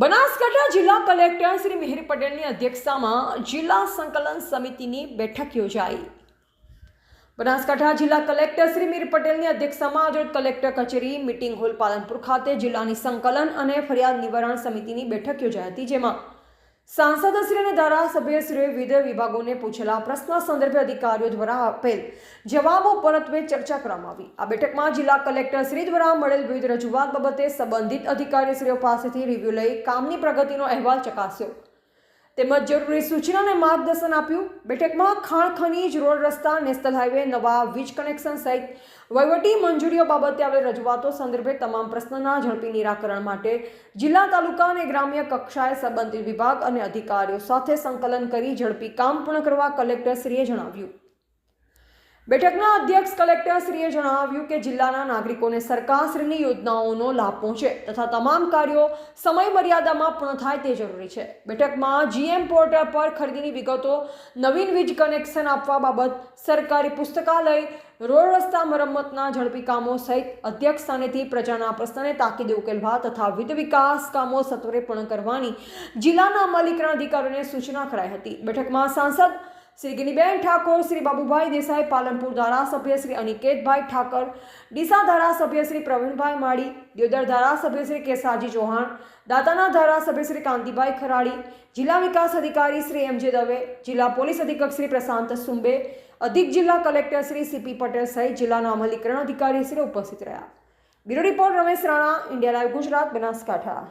બનાસકાંઠા જિલ્લા કલેક્ટર શ્રી મિહિર પટેલની અધ્યક્ષતામાં જિલ્લા સંકલન સમિતિની બેઠક યોજાઈ. બનાસકાંઠા જિલ્લા કલેક્ટર શ્રી મિહિર પટેલની અધ્યક્ષતામાં આજે કલેક્ટર કચેરી, મિટિંગ હોલ પાલનપુર ખાતે જિલ્લાની સંકલન અને ફરિયાદ નિવારણ સમિતિની બેઠક યોજાઈ હતી, જેમાં સાંસદશ્રી અને ધારાસભ્યશ્રીઓએ વિવિધ વિભાગોને પૂછેલા પ્રશ્ન સંદર્ભે અધિકારીઓ દ્વારા આપેલ જવાબો પરત્વે ચર્ચા કરવામાં આવી. આ બેઠકમાં જિલ્લા કલેક્ટર શ્રી દ્વારા મળેલ વિવિધ રજૂઆત બાબતે સંબંધિત અધિકારીશ્રીઓ પાસેથી રિવ્યુ લઈ કામની પ્રગતિનો અહેવાલ ચકાસ્યો. તેમજ જરૂરી સૂચના અને માર્ગદર્શન આપ્યું. બેઠકમાં ખાણ ખનીજ, રોડ રસ્તા, નેશનલ હાઈવે, નવા વીજ કનેક્શન સહિત વહીવટી મંજૂરીઓ બાબતે આવેલ રજૂઆતો સંદર્ભે તમામ પ્રશ્નના ઝડપી નિરાકરણ માટે જિલ્લા, તાલુકા અને ગ્રામ્ય કક્ષાએ સંબંધિત વિભાગ અને અધિકારીઓ સાથે સંકલન કરી ઝડપી કામ પૂર્ણ કરવા કલેક્ટરશ્રીએ જણાવ્યું. બેઠકના અધ્યક્ષ કલેક્ટરશ્રીએ જણાવ્યું કે જિલ્લાના નાગરિકોને સરકારશ્રીની યોજનાઓનો લાભ પહોંચે તથા તમામ કાર્યો સમય મર્યાદામાં પૂર્ણ થાય તે જરૂરી છે. બેઠકમાં જીએમ પોર્ટલ પર ખરીદીની વિગતો, નવીન વીજ કનેક્શન આપવા બાબત, સરકારી પુસ્તકાલય, રોડ રસ્તા મરમ્મતના ઝડપી કામો સહિત અધ્યક્ષ સ્થાનેથી પ્રજાના પ્રશ્નને તાકીદે ઉકેલવા તથા વિવિધ વિકાસ કામો સત્વરે પૂર્ણ કરવાની જિલ્લાના અમલીકરણ અધિકારીઓને સૂચના કરાઈ હતી. બેઠકમાં સાંસદ શ્રી ગિનીબેન ઠાકોર, શ્રી બાબુભાઈ દેસાઈ, પાલનપુર ધારાસભ્ય શ્રી અનિકેતભાઈ ઠાકર, ડીસા ધારાસભ્ય શ્રી પ્રવીણભાઈ માળી, દ્યોદર ધારાસભ્ય શ્રી કેસાજી ચૌહાણ, દાતાના ધારાસભ્ય શ્રી કાંતિભાઈ ખરાડી, જિલ્લા વિકાસ અધિકારી શ્રી એમ જે દવે, જિલ્લા પોલીસ અધિક્ષક શ્રી પ્રશાંત સુંબે, અધિક જિલ્લા કલેક્ટર શ્રી સીપી પટેલ સહિત જિલ્લાના અમલીકરણ અધિકારી શ્રી ઉપસ્થિત રહ્યા. Bureau report Ramesh Rana, India live Gujarat, Banaskantha.